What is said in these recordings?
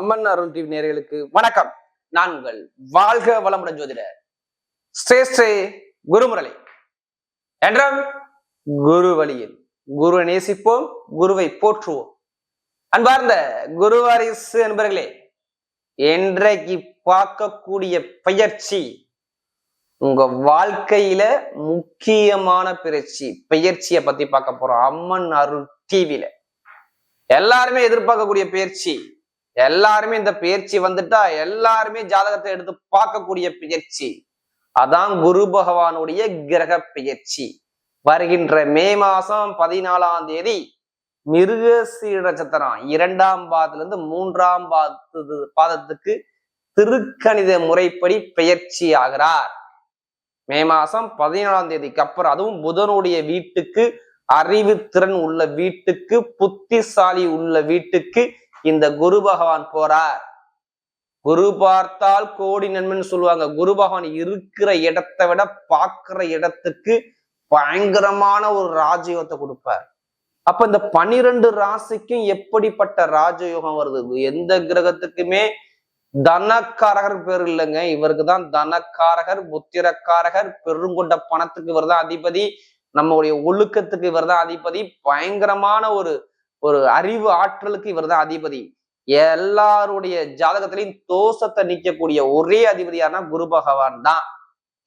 அம்மன் அருள் TV நேர்களுக்கு வணக்கம். நான் உங்கள் வாழ்க வளமுடன் ஜோதிடர் ஸ்ரேஷ்டே குருமுரளி. என்றும் குரு வழியில் குருவை நேசிப்போம் குருவை போற்றுவோம். அன்பார்ந்த குருவாரிசு என்பர்களே இன்றைக்கு பார்க்கக்கூடிய பயிற்சி உங்க வாழ்க்கையில முக்கியமான பயிற்சி பயிற்சியை பத்தி பார்க்க போறோம். அம்மன் அருள் டிவியில. எல்லாருமே எதிர்பார்க்கக்கூடிய பயிற்சி எல்லாருமே இந்த பயிற்சி வந்துட்டா எல்லாருமே ஜாதகத்தை எடுத்து பார்க்கக்கூடிய பயிற்சி. அதான் குரு பகவானுடைய கிரக பயிற்சி. வருகின்ற மே மாசம் பதினாலாம் தேதி மிருக நட்சத்திரம். இரண்டாம் பாதத்துல இருந்து மூன்றாம் பாதத்து பாதத்துக்கு திருக்கணித முறைப்படி பெயர்ச்சி ஆகிறார். மே மாசம் பதினாலாம் தேதிக்கு அப்புறம் அதுவும் புதனுடைய வீட்டுக்கு அறிவு திறன் உள்ள வீட்டுக்கு புத்திசாலி உள்ள வீட்டுக்கு இந்த குரு பகவான் போறார். குரு பார்த்தால் கோடி நன்மைன்னு சொல்லுவாங்க. குரு பகவான் இருக்கிற இடத்தை விட பார்க்கிற இடத்துக்கு பயங்கரமான ஒரு ராஜயோகத்தை கொடுப்பார். அப்ப இந்த பனிரெண்டு ராசிக்கும் எப்படிப்பட்ட ராஜயோகம் வருது? எந்த கிரகத்துக்குமே தனக்காரகர் பேர் இல்லைங்க. இவருக்கு தான் தனக்காரகர் புத்திரக்காரகர் பெருங்கொண்ட பணத்துக்கு இவர் தான் அதிபதி. நம்மளுடைய ஒழுக்கத்துக்கு இவர் தான் அதிபதி. பயங்கரமான ஒரு ஒரு அறிவு ஆற்றலுக்கு இவர் தான் அதிபதி. எல்லாருடைய ஜாதகத்திலையும் தோஷத்தை நீக்கக்கூடிய ஒரே அதிபதியானா குரு பகவான் தான்.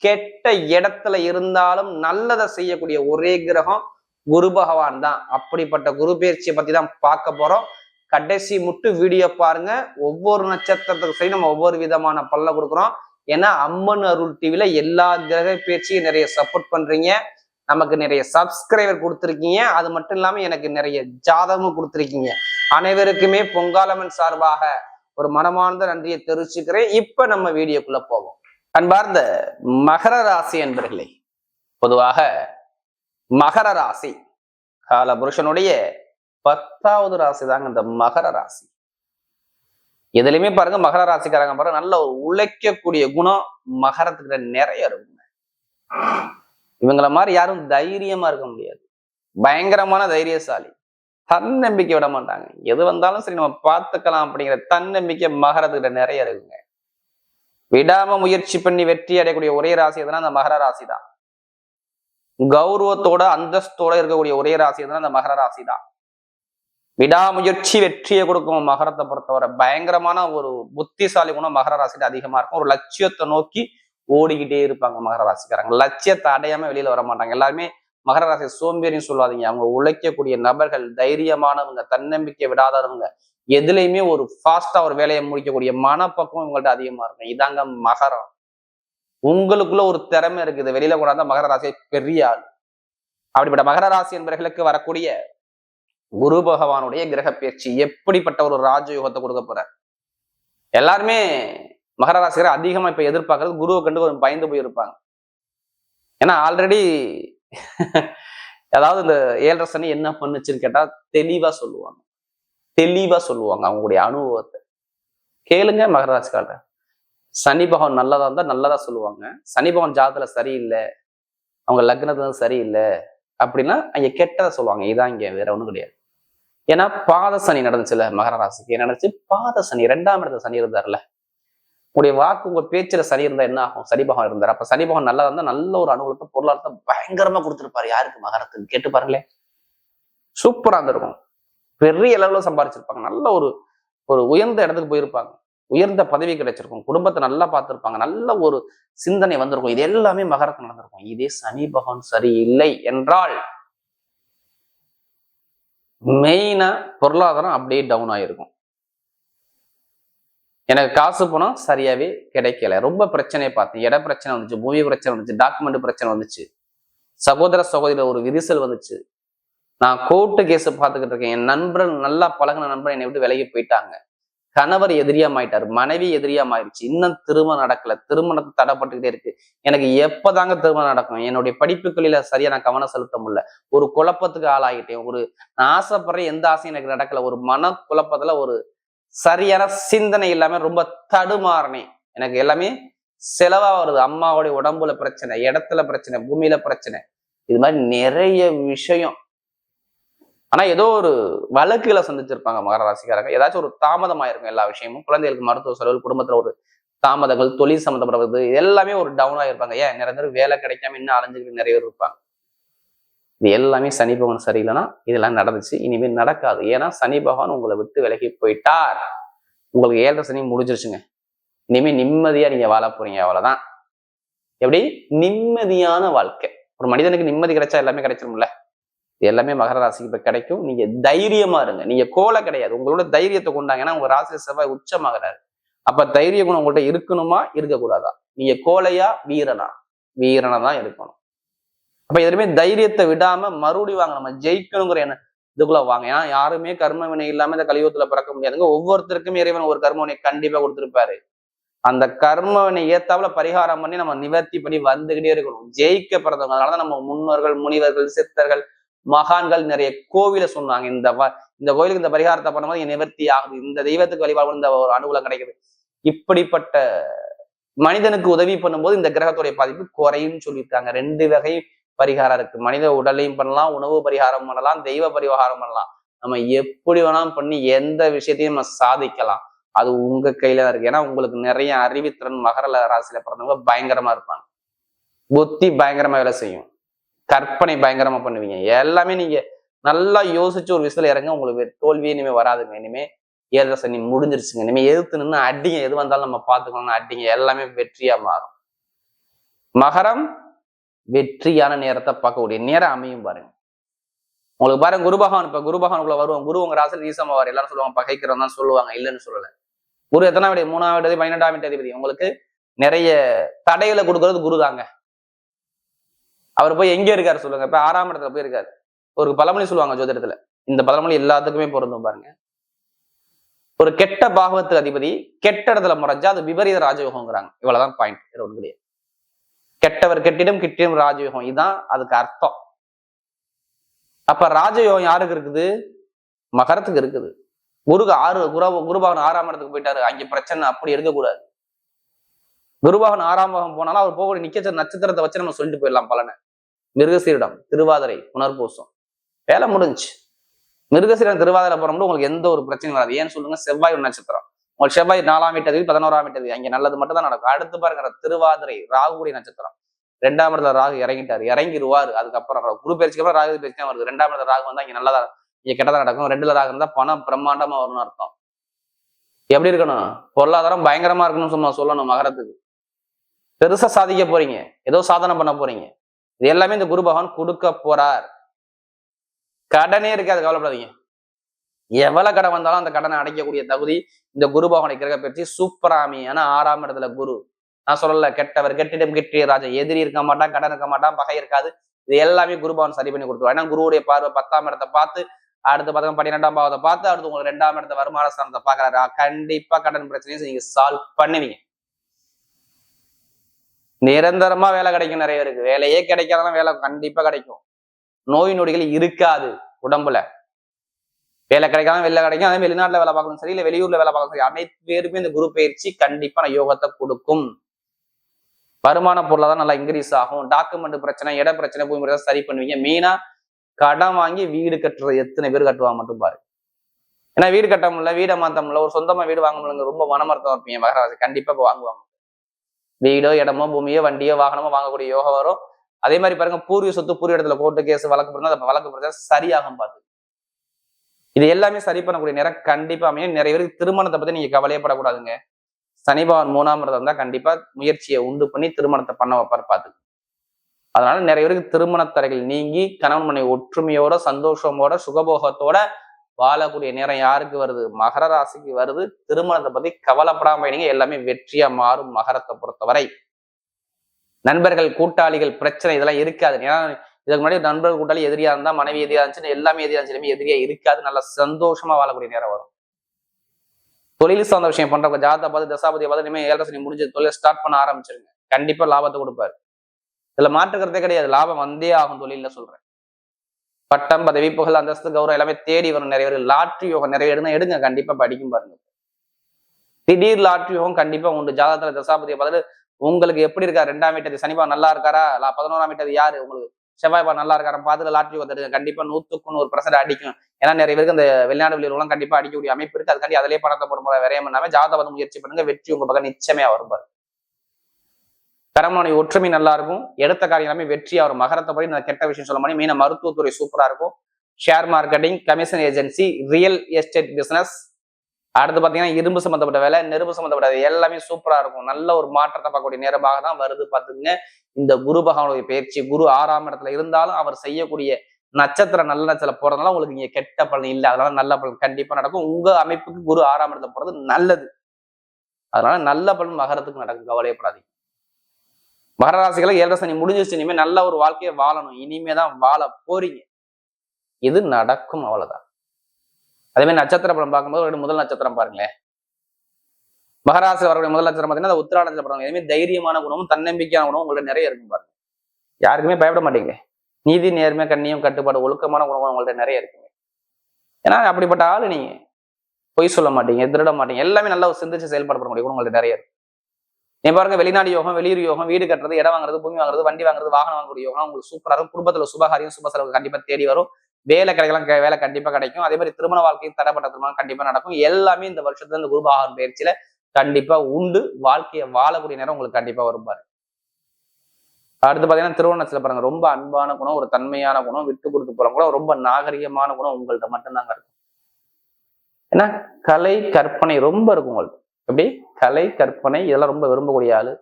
கெட்ட இடத்துல இருந்தாலும் நல்லதை செய்யக்கூடிய ஒரே கிரகம் குரு பகவான் தான். அப்படிப்பட்ட குரு பயிற்சியை பத்தி தான் பார்க்க போறோம். கடைசி முட்டு வீடியோ பாருங்க. ஒவ்வொரு நட்சத்திரத்துக்கு சரி நம்ம ஒவ்வொரு விதமான பல்ல கொடுக்குறோம். ஏன்னா அம்மன் அருள் டிவில எல்லா கிரக பயிற்சியும் நிறைய சப்போர்ட் பண்றீங்க. நமக்கு நிறைய சப்ஸ்கிரைபர் கொடுத்துருக்கீங்க. அது மட்டும் இல்லாம எனக்கு நிறைய ஜாதகமும் கொடுத்துருக்கீங்க. அனைவருக்குமே பொங்காலமன் சார்பாக ஒரு மனமார்ந்த நன்றியை தெரிவிச்சுக்கிறேன். இப்ப நம்ம வீடியோக்குள்ள போவோம். அன்பார்ந்த மகர ராசி என்பர்களே பொதுவாக மகர ராசி கால புருஷனுடைய பத்தாவது ராசி தாங்க இந்த மகர ராசி. எதுலையுமே பாருங்க மகர ராசிக்காரங்க பாருங்க நல்ல ஒரு உழைக்கக்கூடிய குணம் மகரத்துக்கிட்ட நிறைய இருக்கும். இவங்கள மாதிரி யாரும் தைரியமா இருக்க முடியாது. பயங்கரமான தைரியசாலி. தன்னம்பிக்கை விட மாட்டாங்க. எது வந்தாலும் சரி நம்ம பார்த்துக்கலாம் அப்படிங்கிற தன்னம்பிக்கை மகரத்துக்கிட்ட நிறைய இருக்குங்க. விடாம முயற்சி பண்ணி வெற்றி அடையக்கூடிய ஒரே ராசி எதுனா அந்த மகர ராசி தான். கௌரவத்தோட அந்தஸ்தோட இருக்கக்கூடிய ஒரே ராசி எதுனா அந்த மகர ராசி தான். விடாமுயற்சி வெற்றியை கொடுக்கும் மகரத்தை பொறுத்தவரை பயங்கரமான ஒரு புத்திசாலி குணம் மகர ராசிட்டு அதிகமா இருக்கும். ஒரு லட்சியத்தை நோக்கி ஓடிக்கிட்டே இருப்பாங்க மகர ராசிக்காரங்க. லட்சியத்தை அடையாம வெளியில வர மாட்டாங்க எல்லாருமே மகர ராசி சோம்பேறின்னு சொல்லாதீங்க. அவங்க உழைக்கக்கூடிய நபர்கள் தைரியமானவங்க தன்னம்பிக்கை விடாதவங்க. எதுலையுமே ஒரு ஃபாஸ்டா ஒரு வேலையை முடிக்கக்கூடிய மனப்பக்குவம் இவங்கள்ட்ட அதிகமா இருக்கும். இதாங்க மகரம். உங்களுக்குள்ள ஒரு திறமை இருக்குது. வெளியில கொண்டாந்த மகர ராசியை பெரிய ஆள். அப்படிப்பட்ட மகர ராசி என்பவர்களுக்கு வரக்கூடிய குரு பகவானுடைய கிரக பயிற்சி எப்படிப்பட்ட ஒரு ராஜயோகத்தை கொடுக்க போறார்? எல்லாருமே மகர ராசிகரை அதிகமா இப்ப எதிர்பார்க்கறது குருவை கண்டு கொஞ்சம் பயந்து போயிருப்பாங்க. ஏன்னா ஆல்ரெடி அதாவது இந்த ஏழரை சனி என்ன பண்ணுச்சுன்னு கேட்டா தெளிவா சொல்லுவாங்க. தெளிவா சொல்லுவாங்க அவங்களுடைய அனுபவத்தை. கேளுங்க மகர ராசிக்காரர் சனி பகவான் நல்லதா இருந்தா நல்லதா சொல்லுவாங்க. சனி பகவான் ஜாதத்தில் சரியில்லை. அவங்க லக்னத்துல சரியில்லை அப்படின்னா அங்க கெட்டதை சொல்லுவாங்க. இதான் இங்க வேற ஒன்றும் கிடையாது. ஏன்னா பாத சனி நடந்துச்சுல மகர ராசிக்கு. என்ன நடந்துச்சு? பாத சனி ரெண்டாம் இடத்துல சனி இருந்தார்ல. உங்களுடைய வாக்கு உங்க பேச்சுல சரி இருந்தா என்ன ஆகும்? சனி இருந்தார். அப்ப சனி நல்லா இருந்தா நல்ல ஒரு அனுகூலத்தை பொருளாதாரத்தை பயங்கரமா கொடுத்துருப்பாரு. யாருக்கு? மகரத்துக்கு. கேட்டு பாருங்களேன் சூப்பரா இருந்திருக்கும். பெரிய அளவுல சம்பாரிச்சிருப்பாங்க. நல்ல ஒரு ஒரு உயர்ந்த இடத்துக்கு போயிருப்பாங்க. உயர்ந்த பதவி கிடைச்சிருக்கும். குடும்பத்தை நல்லா பார்த்துருப்பாங்க. நல்ல ஒரு சிந்தனை வந்திருக்கும். இது எல்லாமே மகரத்து நடந்திருக்கும். இதே சனி பகவான் சரியில்லை என்றால் மெயினா பொருளாதாரம் அப்படியே டவுன் ஆயிருக்கும். எனக்கு காசு பணம் சரியாவே கிடைக்கல. ரொம்ப பிரச்சனையை பார்த்தேன். இட பிரச்சனை வந்துச்சு பூமி பிரச்சனை வந்துச்சு டாக்குமெண்ட் பிரச்சனை வந்துச்சு. சகோதர சகோதரியில் ஒரு விரிசல் வந்துச்சு. நான் கோர்ட்டு கேஸ் பார்த்துக்கிட்டு இருக்கேன். என் நண்பன் நல்லா பழகின நண்பன் என்னை விட்டு விலகி போயிட்டாங்க. கணவர் எதிரியா மாயிட்டாரு மனைவி எதிரியா மாயிடுச்சு இன்னும் திருமணம் நடக்கல. திருமணத்தை தடைப்பட்டுக்கிட்டே இருக்கு. எனக்கு எப்பதாங்க திருமணம் நடக்கும்? என்னுடைய படிப்புகளில சரியா நான் கவனம் செலுத்த முடியல. ஒரு குழப்பத்துக்கு ஆளாகிட்டேன். ஒரு நான் ஆசைப்படுற எந்த ஆசையும் எனக்கு நடக்கல. ஒரு மன குழப்பத்துல ஒரு சரியான சிந்தனை இல்லாம ரொம்ப தடுமாறினேன் எனக்கு எல்லாமே செலவா வருது. அம்மாவுடைய உடம்புல பிரச்சனை இடத்துல பிரச்சனை பூமியில பிரச்சனை. இது மாதிரி நிறைய விஷயம். ஆனா ஏதோ ஒரு வழக்குகளை சந்திச்சிருப்பாங்க மகர ராசிக்காரங்க. ஏதாச்சும் ஒரு தாமதமாயிருக்கும் எல்லா விஷயமும். குழந்தைகளுக்கு மருத்துவ செலவு குடும்பத்துல ஒரு தாமதங்கள் தொழில் சம்மந்தப்படுறது இது எல்லாமே ஒரு டவுனா இருப்பாங்க ஏன்? நிறைய பேர் வேலை கிடைக்காம இன்னும் அலைஞ்சுக்கிட்டு நிறைய பேர் இருப்பாங்க. இது எல்லாமே சனி பகவான் சரியில்லைன்னா இதெல்லாம் நடந்துச்சு. இனிமேல் நடக்காது. ஏன்னா சனி பகவான் உங்களை விட்டு விலகி போயிட்டார். உங்களுக்கு ஏழரை சனி முடிஞ்சிருச்சுங்க. இனிமே நிம்மதியா நீங்க வாழ போறீங்க அவ்வளவுதான். எப்படி? நிம்மதியான வாழ்க்கை. ஒரு மனிதனுக்கு நிம்மதி கிடைச்சா எல்லாமே கிடைச்சிரும்ல. இது எல்லாமே மகர ராசிக்கு இப்ப கிடைக்கும். நீங்க தைரியமா இருங்க. நீங்க கோலை கிடையாது. உங்களோட தைரியத்தை கொண்டாங்க ஏன்னா உங்க ராசி செவ்வாய் உச்சமாகிறாரு. அப்ப தைரிய குணம் உங்கள்கிட்ட இருக்கணுமா? இருக்கக்கூடாதா? நீங்க கோலையா? வீரனா? வீரனா தான் இருக்கணும். அப்ப எதுவுமே தைரியத்தை விடாம மறுபடியும் வாங்க நம்ம ஜெயிக்கணுங்கிற என்ன இதுக்குள்ள வாங்க. ஏன்னா யாருமே கர்ம வினை இல்லாம இந்த கலியுகத்துல பிறக்க முடியாதுங்க. ஒவ்வொருத்தருக்கும் இறைவன் ஒரு கர்ம வினை கண்டிப்பா கொடுத்துருப்பாரு. அந்த கர்ம வினை ஏத்தாப்புல பரிகாரம் பண்ணி நம்ம நிவர்த்தி பண்ணி வந்துகிட்டே இருக்கணும். ஜெயிக்க பிறந்தவங்க அதனாலதான் நம்ம முன்னோர்கள் முனிவர்கள் சித்தர்கள் மகான்கள் நிறைய கோவில சொன்னாங்க. இந்த வ- இந்த கோயிலுக்கு இந்த பரிகாரத்தை பண்ணும்போது நிவர்த்தி ஆகுது. இந்த தெய்வத்துக்கு வழிபாடு இந்த ஒரு அனுகூலம் கிடைக்குது. இப்படிப்பட்ட மனிதனுக்கு உதவி பண்ணும்போது இந்த கிரகத்துடைய பாதிப்பு குறையும் சொல்லியிருக்காங்க. ரெண்டு வகையும் பரிகாரம் இருக்கு. மனித உடலையும் பண்ணலாம் உணவு பரிகாரம் பண்ணலாம் தெய்வ பரிகாரம் பண்ணலாம். நம்ம எப்படி வேணாலும் பண்ணி எந்த விஷயத்தையும் நம்ம சாதிக்கலாம். அது உங்க கையில தான் இருக்கு. ஏன்னா உங்களுக்கு நிறைய அறிவித்திறன் மகர ராசியில பிறந்தவங்க பயங்கரமா இருப்பாங்க. புத்தி பயங்கரமா வேலை செய்யும். கற்பனை பயங்கரமா பண்ணுவீங்க. எல்லாமே நீங்க நல்லா யோசிச்சு ஒரு விஷயத்துல இறங்க உங்களுக்கு தோல்வியே இனிமே வராதுங்க. இனிமே ஏழரை சனி முடிஞ்சிருச்சுங்க. இனிமே எதிர்த்து நின்று அடிங்க. எது வந்தாலும் நம்ம பார்த்துக்கணும்னு அடிங்க. எல்லாமே வெற்றியா மாறும். மகரம் வெற்றியான நேரத்தை பார்க்கக்கூடிய நேரம் அமையும் பாருங்க. உங்களுக்கு பாருங்க குரு பகவான் இப்ப குரு பகவானுக்குள்ள வருவோம் குரு உங்க ராசியில் ஈசமா எல்லாரும் சொல்லுவாங்க பகைக்கிறோம் தான் சொல்லுவாங்க. இல்லைன்னு சொல்லல. குரு எத்தனாம் விட மூணாம் வீடு அதிபதி உங்களுக்கு நிறைய தடைகளை கொடுக்கறது குரு தாங்க. அவர் போய் எங்க இருக்காரு சொல்லுங்க. இப்ப ஆறாம் இடத்துல போய் இருக்காரு. ஒரு பழமொழி சொல்லுவாங்க ஜோதிடத்துல. இந்த பழமொழி எல்லாத்துக்குமே பொருந்தும் பாருங்க. ஒரு கெட்ட பாகவத்து அதிபதி கெட்ட இடத்துல முறைஞ்சா அது விபரீத ராஜயோகங்கிறாங்க இவ்வளவுதான் பாயிண்ட் வேற கிடையாது கெட்டவர் கெட்டிடம் கிட்டிடம் ராஜயோகம். இதுதான் அதுக்கு அர்த்தம். அப்ப ராஜயோகம் யாருக்கு இருக்குது? மகரத்துக்கு இருக்குது. குருக்கு ஆறு குரு குருபாகன் ஆறாம் இடத்துக்கு போயிட்டாரு. அங்க பிரச்சனை அப்படி இருக்கக்கூடாது. குருபாகன் ஆறாம் பாகம் போனாலும் அவர் போகக்கூடிய நிக்க நட்சத்திரத்தை வச்சு நம்ம சொல்லிட்டு போயிடலாம் பலனை. மிருகசீரிடம் திருவாதிரை புனர்பூசம். வேலை முடிஞ்சு மிருகசீரம் திருவாதிரை போறோம்னா உங்களுக்கு எந்த ஒரு பிரச்சனையும் வராது. ஏன்னு சொல்லுங்க செவ்வாய் நட்சத்திரம். உங்களுக்கு செவ்வாய் நாலாம் வீட்டது பதினோராம் வீட்டது அங்க நல்லது மட்டும் தான் நடக்கும். அடுத்து பாருங்க திருவாதிரை ராகுடைய நட்சத்திரம். ரெண்டாம் இடத்துல ராகு இறங்கிட்டார். இறங்கிடுவார் அதுக்கப்புறம் குரு பயிற்சிக்கு அப்புறம் ராகு பயிற்சி தான் வருது. ரெண்டாம் இடத்துல ராகு வந்தா அங்கே நல்லதா இங்கே கெட்டதாக நடக்கும். ரெண்டுல ராகு இருந்தால் பணம் பிரம்மாண்டமா வரும்னு அர்த்தம். எப்படி இருக்கணும்? பொருளாதாரம் பயங்கரமா இருக்கணும்னு சும்மா சொல்லணும் மகரத்துக்கு. பெருசா சாதிக்க போறீங்க. ஏதோ சாதனை பண்ண போறீங்க. இது எல்லாமே இந்த குரு பகவான் கொடுக்க போறார். கடனே இருக்காது கவலைப்படாதீங்க. எவ்வளவு கடன் வந்தாலும் அந்த கடனை அடைக்கக்கூடிய தகுதி இந்த குரு பகவானை கிரக பயிற்சி சூப்பராமி ஆனா ஆறாம் இடத்துல குரு. நான் சொல்லல கெட்டவர் கெட்டிடம் கெட்டிய ராஜா. எதிரி இருக்க மாட்டான் கடன் இருக்க மாட்டான் பகை இருக்காது. இது எல்லாமே குரு பகவான் சரி பண்ணி கொடுத்துருவார். ஏன்னா குருவுடைய பார்வை பத்தாம் இடத்தை பார்த்து அடுத்து பார்த்தா பன்னிரெண்டாம் பாவத்தை பார்த்து அடுத்து உங்களுக்கு ரெண்டாம் இடத்த வருமான ஸ்தானத்தை பாக்குறாரு கண்டிப்பா கடன் பிரச்சனையை நீங்க சால்வ் பண்ணுவீங்க. நிரந்தரமா வேலை கிடைக்கும் நிறைய பேருக்கு. வேலையே கிடைக்காதனா வேலை கண்டிப்பா கிடைக்கும். நோய் நொடிகள் இருக்காது உடம்புல. வேலை கிடைக்காம வெளில கிடைக்கும் அதே வெளிநாட்டுல வேலை பார்க்கணும் சரி இல்லை வெளியூர்ல வேலை பார்க்கணும் சரி அனைத்து பேருமே இந்த குரு பயிற்சி கண்டிப்பா நான் யோகத்தை கொடுக்கும். வருமான பொருளாதாரம் நல்லா இன்க்ரீஸ் ஆகும். டாக்குமெண்ட் பிரச்சனை இட பிரச்சனை பூமி பிரச்சனை சரி பண்ணுவீங்க. மெயினா கடன் வாங்கி வீடு கட்டுறது எத்தனை பேர் கட்டுவாங்க மட்டும் பாரு. ஏன்னா வீடு கட்ட முடியல வீடை மாத்த முடியல ஒரு சொந்தமா வீடு வாங்க முடியல ரொம்ப மனமர்த்தம் இருப்பீங்க. மகராசி கண்டிப்பா இப்போ வாங்குவாங்க. வீடோ இடமோ பூமியோ வண்டியோ வாகனமோ வாங்கக்கூடிய யோகம் வரும். அதே மாதிரி பாருங்க பூர்வீக சொத்து பூர்வ இடத்துல கோர்ட்டு கேஸ் வழக்கு பிறந்தா அந்த வழக்கு பிரச்சனை சரியாகும் பார்த்து இது எல்லாமே சரி பண்ணக்கூடிய நேரம் கண்டிப்பா அமையும். நிறைய பேருக்கு திருமணத்தை பத்தி நீங்க கவலையப்படக்கூடாதுங்க சனி மூணாம் இடத்துல இருந்தா கண்டிப்பா முயற்சியை உண்டு பண்ணி திருமணத்தை பண்ண வைப்பார் பார்த்து அதனால நிறைய பேருக்கு திருமண தடைகள் நீங்கி கணவன் மனைவி ஒற்றுமையோட சந்தோஷமோட சுகபோகத்தோட வாழக்கூடிய நேரம் யாருக்கு வருது? மகர ராசிக்கு வருது. திருமணத்தை பத்தி கவலைப்படாம போயிடுங்க. எல்லாமே வெற்றியா மாறும் மகரத்தை பொறுத்தவரை. நண்பர்கள் கூட்டாளிகள் பிரச்சனை இதெல்லாம் இருக்காது. ஏன்னா இதுக்கு முன்னாடி நண்பர்கள் கூட்டாளி எதிரியா இருந்தா மனைவி எதிரியா இருந்துச்சு எல்லாமே எதிரியா இருந்துச்சு. எதிரியா இருக்காது. நல்லா சந்தோஷமா வாழக்கூடிய நேரம் வரும். தொழில் சார்ந்த விஷயம் பண்றவங்க ஜாதா பார்த்து தசாபதியை பார்த்து இனிமேல் ஏழரை முடிஞ்சு தொழில் ஸ்டார்ட் பண்ண ஆரம்பிச்சிருங்க. கண்டிப்பா லாபத்தை கொடுப்பாரு. இதுல மாற்றுக்கிறதே கிடையாது. லாபம் வந்தே ஆகும் தொழில சொல்றேன். பட்டம் பதவி புகழ் அந்தஸ்து கௌரவம் எல்லாமே தேடி வரும். நிறைய பேர் லாட்ரி யோகம் நிறைய எடுங்க எடுங்க. கண்டிப்பா படிக்கும் பாருங்க. திடீர் லாட்ரி யோகம் கண்டிப்பா உண்டு. ஜாதகத்துல தசாபதியை பார்த்துட்டு உங்களுக்கு எப்படி இருக்கா ரெண்டாம் வீட்டது சனிபா நல்லா இருக்காரா? பதினோராம் வீட்டது யாரு? உங்களுக்கு செவ்வாய் பா நல்லா இருக்காரன் பாத்துல லாட்ரி வந்துடுங்க கண்டிப்பா நூத்துக்கு நூறு பர்சன்ட் அடிக்கும். ஏன்னா நிறைய பேருக்கு அந்த வெளிநாடு வெளியூர்லாம் கண்டிப்பா அடிக்கக்கூடிய அமைப்பு இருக்கு. அதுக்காண்டி அதிலே பணத்தை போடும் போது விரையம் பண்ணாம ஜாதகம் வந்து முயற்சி பண்ணுங்க. வெற்றி உங்க பக்கம் நிச்சயமே வரும் பாரு. கரமனுடைய ஒற்றுமை நல்லா இருக்கும். எடுத்த காரியம் எல்லாமே வெற்றி அவர் மகரத்தை படி நான் கெட்ட விஷயம் சொல்ல முடியும் மீன மருத்துவத்துறை சூப்பரா இருக்கும். Share marketing commission agency real estate business அடுத்து பாத்தீங்கன்னா இரும்பு சம்மந்தப்பட்ட வேலை நெருப்பு சம்மந்தப்பட்ட எல்லாமே சூப்பரா இருக்கும். நல்ல ஒரு மாற்றத்தை பார்க்கக்கூடிய நேரமாக தான் வருது. பார்த்துங்க இந்த குரு பகவானுடைய பயிற்சி குரு ஆறாம் இடத்துல இருந்தாலும் அவர் செய்யக்கூடிய நட்சத்திரம் நல்ல நட்சத்திரம் போறதுனால உங்களுக்கு இங்க கெட்ட பலன் இல்லை. அதனால நல்ல பலன் கண்டிப்பா நடக்கும். உங்க அமைப்புக்கு குரு ஆறாம் இடத்துல போறது நல்லது. அதனால நல்ல பலன் மகரத்துக்கு நடக்கும். கவலையப்படாதீங்க. மகராசிகளை ஏழரை சனி முடிஞ்சிச்சு இனிமே நல்ல ஒரு வாழ்க்கையை வாழணும். இனிமே தான் வாழ போறீங்க. இது நடக்கும். அவ்வளவுதான். அதே மாதிரி நட்சத்திர படம் பார்க்கும்போது ஒரு முதல் நட்சத்திரம் பாருங்களேன். மகராசி வரக்கூடிய முதல் நட்சத்திரம் பார்த்தீங்கன்னா அது உத்திரா நட்சத்திரம் எதுவுமே தைரியமான குணமும் தன்னம்பிக்கையான குணமும் உங்கள்ட்ட நிறைய இருக்கும் பாருங்க. யாருக்குமே பயப்பட மாட்டீங்க. நீதி நேர்மை கண்ணியம் கட்டுப்பாடு ஒழுக்கமான குணமும் உங்கள்ட்ட நிறைய இருக்குங்க. ஏன்னா அப்படிப்பட்ட ஆள் நீங்க. பொய் சொல்ல மாட்டீங்க திருட மாட்டீங்க. எல்லாமே நல்லா சிந்திச்சு செயல்படப்பட முடியும் உங்கள்ட்ட நிறைய இருக்கு. நீ பாருங்க வெளிநாடு யோகம் வெளியூர் யோகம் வீடு கட்டுறது இடம் வாங்குறது பூமி வாங்குறது வண்டி வாங்குறது வாகனம் வாங்கக்கூடிய யோகம் உங்களுக்கு சூப்பரா இருக்கும். குடும்பத்துல சுபகாரியம் சுப செலவு கண்டிப்பா தேடி வரும். வேலை கிடைக்கலாம் வேலை கண்டிப்பா கிடைக்கும். அதே மாதிரி திருமண வாழ்க்கையும் தடைப்பட்ட திருமணம் கண்டிப்பா நடக்கும். எல்லாமே இந்த வருஷத்துல இந்த குருபாகன் பயிற்சியில கண்டிப்பா உண்டு. வாழ்க்கையை வாழக்கூடிய நேரம் உங்களுக்கு கண்டிப்பா வரும்பாரு அடுத்து பாத்தீங்கன்னா திருவண்ணத்துல பாருங்க. ரொம்ப அன்பான குணம் ஒரு தன்மையான குணம் விட்டு கொடுத்து போற குணம் ரொம்ப நாகரிகமான குணம் உங்கள்ட்ட மட்டும்தாங்க இருக்கும். ஏன்னா கலை கற்பனை ரொம்ப இருக்கும் உங்களுக்கு. எப்படி? கலை கற்பனை இதெல்லாம் ரொம்ப விரும்பக்கூடிய ஆளு.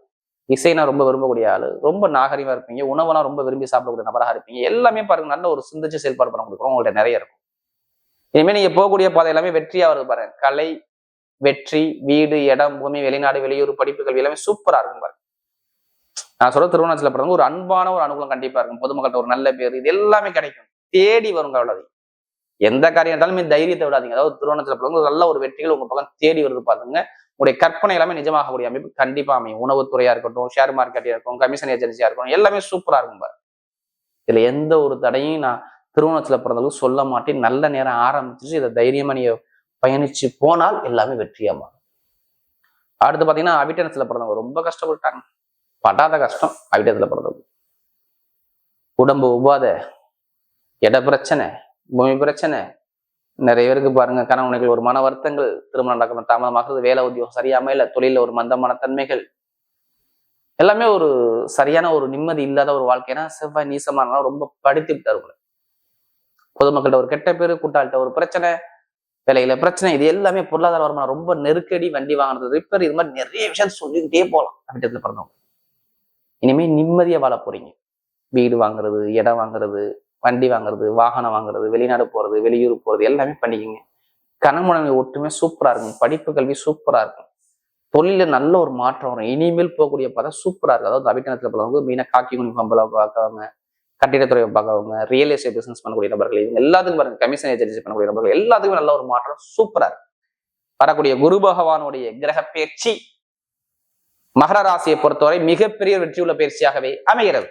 இசைனா ரொம்ப விரும்பக்கூடிய ஆளு. ரொம்ப நாகரிகமா இருப்பீங்க. உணவெல்லாம் ரொம்ப விரும்பி சாப்பிடக்கூடிய நபராக இருப்பீங்க. எல்லாமே பாருங்க நல்ல ஒரு சிந்திச்சு செயல்பாடு பண்ண முடியும் உங்கள்ட்ட நிறைய இருக்கும். இனிமேல் நீங்க போகக்கூடிய பாதை எல்லாமே வெற்றியா வருது பாருங்க. கலை வெற்றி வீடு இடம் பூமி வெளிநாடு வெளியூர் படிப்புகள் எல்லாமே சூப்பரா இருக்கும் பாருங்க. நான் சொல்ற திருவண்ணாச்சல பிறந்த ஒரு அன்பான ஒரு அனுகூலம் கண்டிப்பா இருக்கும். பொதுமக்கள்கிட்ட ஒரு நல்ல பேர் இது எல்லாமே கிடைக்கும். தேடி வரும் அவ்வளவு எந்த காரியம் இருந்தாலுமே தைரியத்தை விடாதீங்க. அதாவது திருவண்ணாச்சல பிறகு நல்ல ஒரு வெற்றிகள் உங்க பக்கம் தேடி வருது பாருங்க. உங்களுடைய கற்பனை எல்லாமே நிஜமாகக்கூடிய அமைப்பு கண்டிப்பா அமையும். உணவுத்துறையா இருக்கட்டும் ஷேர் மார்க்கெட்டியா இருக்கும் கமிஷன் ஏஜென்சியா இருக்கட்டும் எல்லாமே சூப்பரா இருக்கும் பாரு இதுல எந்த ஒரு தடையும் நான் திருவண்ணாச்சல பிறந்தளவுக்கு சொல்ல மாட்டேன். நல்ல நேரம் ஆரம்பிச்சு இதை தைரியமா நீங்க பயணிச்சு போனால் எல்லாமே வெற்றியா மாறும் அடுத்து பாத்தீங்கன்னா அவிட்டன்ஸ்ல பிறந்தவங்க ரொம்ப கஷ்டப்பட்டாங்க படாத கஷ்டம் அவிட்டன்ஸ்ல பிறந்தவங்க. உடம்பு உபாத இட பிரச்சனை பூமி பிரச்சனை. நிறைய பேருக்கு பாருங்க கணவனைகள் ஒரு மன வருத்தங்கள் திருமணம் நடக்கணும் தாமதமாகிறது வேலை உத்தியோகம் சரியாம இல்ல தொழில ஒரு மந்தமான தன்மைகள். எல்லாமே ஒரு சரியான ஒரு நிம்மதி இல்லாத ஒரு வாழ்க்கைனா செவ்வாய் நீசமான ரொம்ப படித்து விட்டார் உங்களை பொதுமக்கள்கிட்ட ஒரு கெட்ட பேர் கூட்டாளிட்ட ஒரு பிரச்சனை விலையில பிரச்சனை இது எல்லாமே பொருளாதார வருமானம் ரொம்ப நெருக்கடி வண்டி வாங்குறது ரிப்பேர் இது மாதிரி நிறைய விஷயம் சொல்லிக்கிட்டே போகலாம் அப்படின்றதுல பிறந்தவங்க. இனிமே நிம்மதியா வாழ போறீங்க. வீடு வாங்குறது இடம் வாங்குறது வண்டி வாங்குறது வாகனம் வாங்குறது வெளிநாடு போறது வெளியூர் போறது எல்லாமே பண்ணிக்கோங்க. கனமுனை ஒட்டுமே சூப்பரா இருக்கும். படிப்பு கல்வி சூப்பரா இருக்கும். தொழில நல்ல ஒரு மாற்றம் வரும். இனிமேல் போகக்கூடிய பார்த்தா சூப்பரா இருக்கும். அதாவது அபிட்டனத்துல போகிறவங்க மீனா காக்கி யூனிஃபார்ம் பார்க்கறவங்க கட்டிடத்துறை பார்க்கறவங்க ரியல் எஸ்டேட் பிசினஸ் பண்ணக்கூடிய நபர்கள் இவங்க எல்லாத்துக்கும் பாருங்க கமிஷன் ஏஜென்சி பண்ணக்கூடிய நபர்கள் எல்லாத்துக்கும் நல்ல ஒரு மாற்றம் சூப்பரா இருக்கு. வரக்கூடிய குரு பகவானுடைய கிரக பயிற்சி மகர ராசியை பொறுத்தவரை மிகப்பெரிய வெற்றியுள்ள பயிற்சியாகவே அமைகிறது.